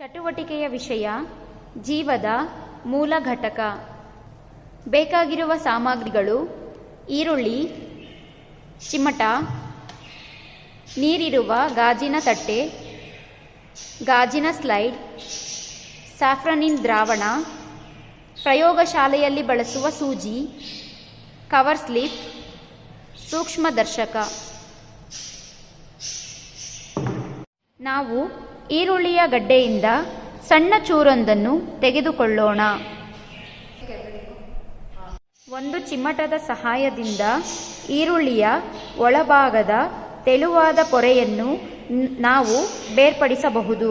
ಚಟುವಟಿಕೆಯ ವಿಷಯ, ಜೀವದ ಮೂಲ ಘಟಕ. ಬೇಕಾಗಿರುವ ಸಾಮಗ್ರಿಗಳು, ಈರುಳ್ಳಿ, ಚಿಮಟ, ನೀರಿರುವ ಗಾಜಿನ ತಟ್ಟೆ, ಗಾಜಿನ ಸ್ಲೈಡ್ ಸ್ಯಾಫ್ರನಿನ್ ದ್ರಾವಣ, ಪ್ರಯೋಗಶಾಲೆಯಲ್ಲಿ ಬಳಸುವ ಸೂಜಿ, ಕವರ್ ಸ್ಲಿಪ್, ಸೂಕ್ಷ್ಮದರ್ಶಕ. ನಾವು ಈರುಳ್ಳಿಯ ಗಡ್ಡೆಯಿಂದ ಸಣ್ಣ ಚೂರೊಂದನ್ನು ತೆಗೆದುಕೊಳ್ಳೋಣ. ಒಂದು ಚಿಮಟದ ಸಹಾಯದಿಂದ ಈರುಳ್ಳಿಯ ಒಳಭಾಗದ ತೆಳುವಾದ ಪೊರೆಯನ್ನು ನಾವು ಬೇರ್ಪಡಿಸಬಹುದು.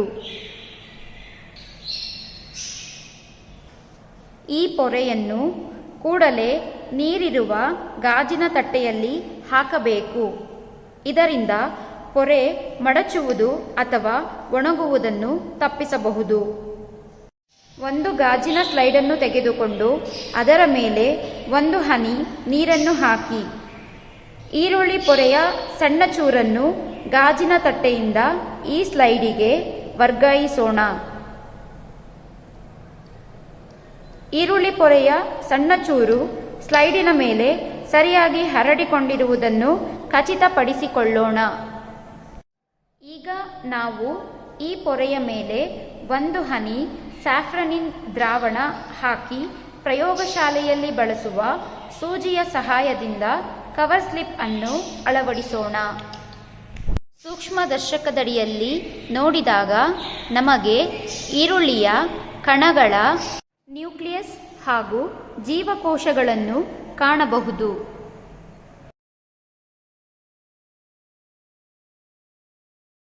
ಈ ಪೊರೆಯನ್ನು ಕೂಡಲೇ ನೀರಿರುವ ಗಾಜಿನ ತಟ್ಟೆಯಲ್ಲಿ ಹಾಕಬೇಕು. ಇದರಿಂದ ಪೊರೆ ಮಡಚುವುದು ಅಥವಾ ಒಣಗುವುದನ್ನು ತಪ್ಪಿಸಬಹುದು. ಒಂದು ಗಾಜಿನ ಸ್ಲೈಡನ್ನು ತೆಗೆದುಕೊಂಡು ಅದರ ಮೇಲೆ ಒಂದು ಹನಿ ನೀರನ್ನು ಹಾಕಿ. ಈರುಳ್ಳಿ ಪೊರೆಯ ಸಣ್ಣ ಚೂರನ್ನು ಗಾಜಿನ ತಟ್ಟೆಯಿಂದ ಈ ಸ್ಲೈಡಿಗೆ ವರ್ಗಾಯಿಸೋಣ. ಈರುಳ್ಳಿ ಪೊರೆಯ ಸಣ್ಣ ಚೂರು ಸ್ಲೈಡಿನ ಮೇಲೆ ಸರಿಯಾಗಿ ಹರಡಿಕೊಂಡಿರುವುದನ್ನು ಖಚಿತಪಡಿಸಿಕೊಳ್ಳೋಣ. ಈಗ ನಾವು ಈ ಪೊರೆಯ ಮೇಲೆ ಒಂದು ಹನಿ, ಸ್ಯಾಫ್ರನಿನ್ ದ್ರಾವಣ ಹಾಕಿ ಪ್ರಯೋಗಶಾಲೆಯಲ್ಲಿ ಬಳಸುವ ಸೂಜಿಯ ಸಹಾಯದಿಂದ ಕವರ್ ಸ್ಲಿಪ್ ಅನ್ನು ಅಳವಡಿಸೋಣ. ಸೂಕ್ಷ್ಮದರ್ಶಕದಡಿಯಲ್ಲಿ ನೋಡಿದಾಗ ನಮಗೆ ಈರುಳ್ಳಿಯ ಕಣಗಳ ನ್ಯೂಕ್ಲಿಯಸ್ ಹಾಗೂ ಜೀವಕೋಶಗಳನ್ನು ಕಾಣಬಹುದು.